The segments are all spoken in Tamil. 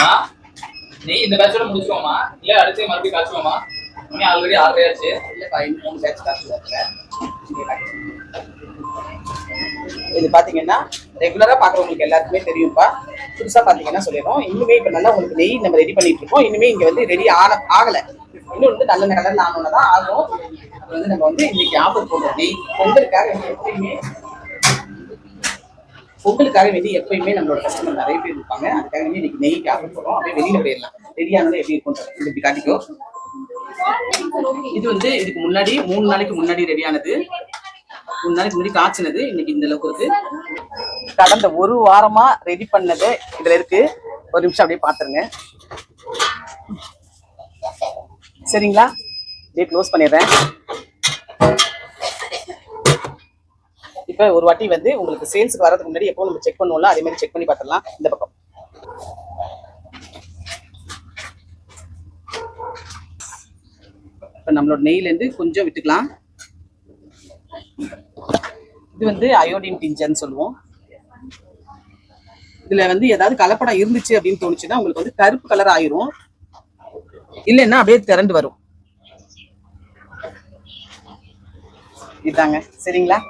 அம்மா, இந்த பேட்சோட முடிச்சுக்கோமா? இல்ல அடுத்து மறுபடியும் காய்ச்சுவோமா மணி ஆல்ரெடி ஆறரை ஆச்சு இல்ல இன்னும் மூணு பேட்ச் காசு இது பாத்தீங்கன்னா ரெகுலரா பாக்குறவங்களுக்கு எல்லாருக்குமே தெரியும்ப்பா புதுசா பாத்தீங்கன்னா சொல்லிடுறோம். இன்னுமே இப்ப நல்லா உங்களுக்கு நெய் நம்ம ரெடி பண்ணிட்டு இருக்கோம். இனிமே இங்க வந்து ரெடி ஆன ஆகல. இன்னும் வந்து நல்ல கலர்ல ஆனோன்னு தான் ஆகும். அது வந்து நம்ம வந்து இன்னைக்கு ஆஃபர் போடுறோம். நெய் பொங்கலுக்காக எப்பயுமே பொங்கலுக்காக வெளியே எப்பயுமே நம்மளோட கஸ்டமர் நிறைய பேர் இருப்பாங்க. அதுக்காக வேண்டி இன்னைக்கு நெய்க்கு ஆஃபர் போடுறோம் அப்படியே வெளியில போயிடலாம். ரெடியானது எப்படி இருக்கும் இப்படி காட்டிக்கோ. இது வந்து இதுக்கு முன்னாடி மூணு நாளைக்கு முன்னாடி ரெடியானது மூணு நாளைக்கு முன்னாடி காய்ச்சினது இன்னைக்கு இந்த அளவுக்கு இருக்கு. கடந்த ஒரு வாரமா ரெடி பண்ணது இதுல இருக்கு. ஒரு நிமிஷம் அப்படியே பாத்துருங்க. சரிங்களா? அப்படியே க்ளோஸ் பண்ணிடுறேன். இப்போ ஒரு வாட்டி வந்து உங்களுக்கு சேல்ஸ்க்கு வரதுக்கு முன்னாடி எப்போ நம்ம செக் பண்ணுவோம்ல? அதே மாதிரி செக் பண்ணி பார்த்துடலாம். இந்த பக்கம். இப்போ நம்மளோட நெய்ல இருந்து கொஞ்சம் விட்டுக்கலாம். இது வந்து அயோடின் டிஞ்சன்னு சொல்லுவோம். இதுல வந்து ஏதாவது கலப்படம் இருந்துச்சு அப்படின்னு தோணுச்சுன்னா உங்களுக்கு வந்து கருப்பு கலர் ஆயிரும். இல்லைன்னா அப்படியே திரண்டு வரும். இதாங்க. சரிங்களா?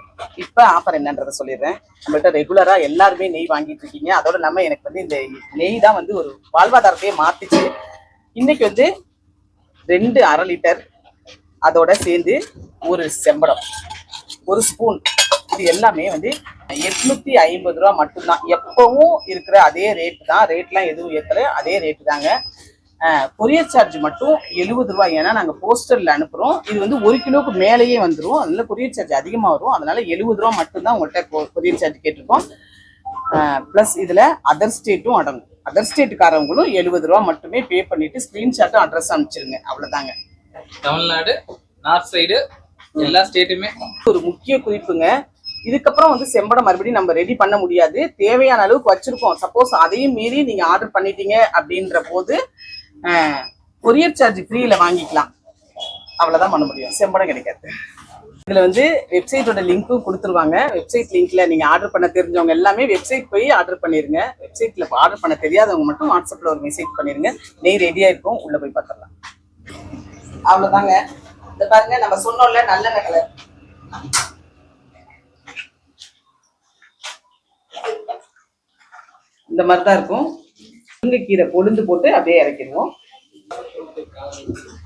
இப்போ ஆஃபர் என்னன்றதை சொல்லிடுறேன். நம்மள்ட்ட ரெகுலராக எல்லாருமே நெய் வாங்கிட்டு இருக்கீங்க. அதோட இல்லாமல் எனக்கு வந்து இந்த நெய் தான் வந்து ஒரு வாழ்வாதாரத்தையே மாற்றிச்சு இன்னைக்கு வந்து ரெண்டு அரை லிட்டர் அதோட சேர்ந்து ஒரு செம்படம் ஒரு ஸ்பூன் இது எல்லாமே வந்து எட்நூத்தி ஐம்பது ரூபா மட்டும்தான். எப்பவும் இருக்கிற அதே ரேட்டு தான். ரேட்லாம் எதுவும் ஏற்றல அதே ரேட்டு தாங்க. கொரியர் சார்ஜ் மட்டும் எழுபது ரூபாய். ஏன்னா நாங்கள் போஸ்டரில் அனுப்புகிறோம் இது வந்து ஒரு கிலோவுக்கு மேலேயே வந்துடும் அதனால கொரியர் சார்ஜ் அதிகமாக வரும். அதனால எழுபது ரூபா மட்டும்தான் உங்கள்கிட்ட கொரியர் சார்ஜ் கேட்டிருக்கோம். ப்ளஸ் இதில் அதர் ஸ்டேட்டும் அடங்கும். அதர் ஸ்டேட்டுக்காரவங்களும் எழுபது ரூபா மட்டுமே பே பண்ணிட்டு ஸ்க்ரீன்ஷாட்டும் அட்ரஸ் அனுப்பிச்சிருங்க. அவ்வளோதாங்க தமிழ்நாடு நார்த் சைடு எல்லா ஸ்டேட்டுமே ஒரு முக்கிய குறிப்புங்க. இதுக்கப்புறம் வந்து செம்படம் மறுபடியும் நம்ம ரெடி பண்ண முடியாது. தேவையான அளவுக்கு வச்சிருக்கோம். சப்போஸ் அதையும் மீறி நீங்க ஆர்டர் பண்ணிட்டீங்க அப்படின்ற போது கொரியர் சார்ஜ் ஃப்ரீயில் வாங்கிக்கலாம். அவ்வளோதான் பண்ண முடியும். செம்படம் கிடைக்காது. இதில் வந்து வெப்சைட்டோட லிங்க்கும் கொடுத்துருவாங்க. வெப்சைட் லிங்க்கில் நீங்கள் ஆர்டர் பண்ண தெரிஞ்சவங்க எல்லாமே வெப்சைட் போய் ஆர்டர் பண்ணிடுங்க வெப்சைட்டில் ஆர்டர் பண்ண தெரியாதவங்க மட்டும் வாட்ஸ்அப்பில் ஒரு மெசேஜ் பண்ணிடுங்க நெய் ரெடியாக இருக்கும் உள்ளே போய் பார்த்துடலாம். அவ்வளோதாங்க இந்த பாருங்க நம்ம சொன்னோம்ல நல்லெண்ணெய் கலர். இந்த மாதிரி தான் இருக்கும். முருங்கைக்கீரை பொழுந்து போட்டு அப்படியே இறக்கிடுவோம்.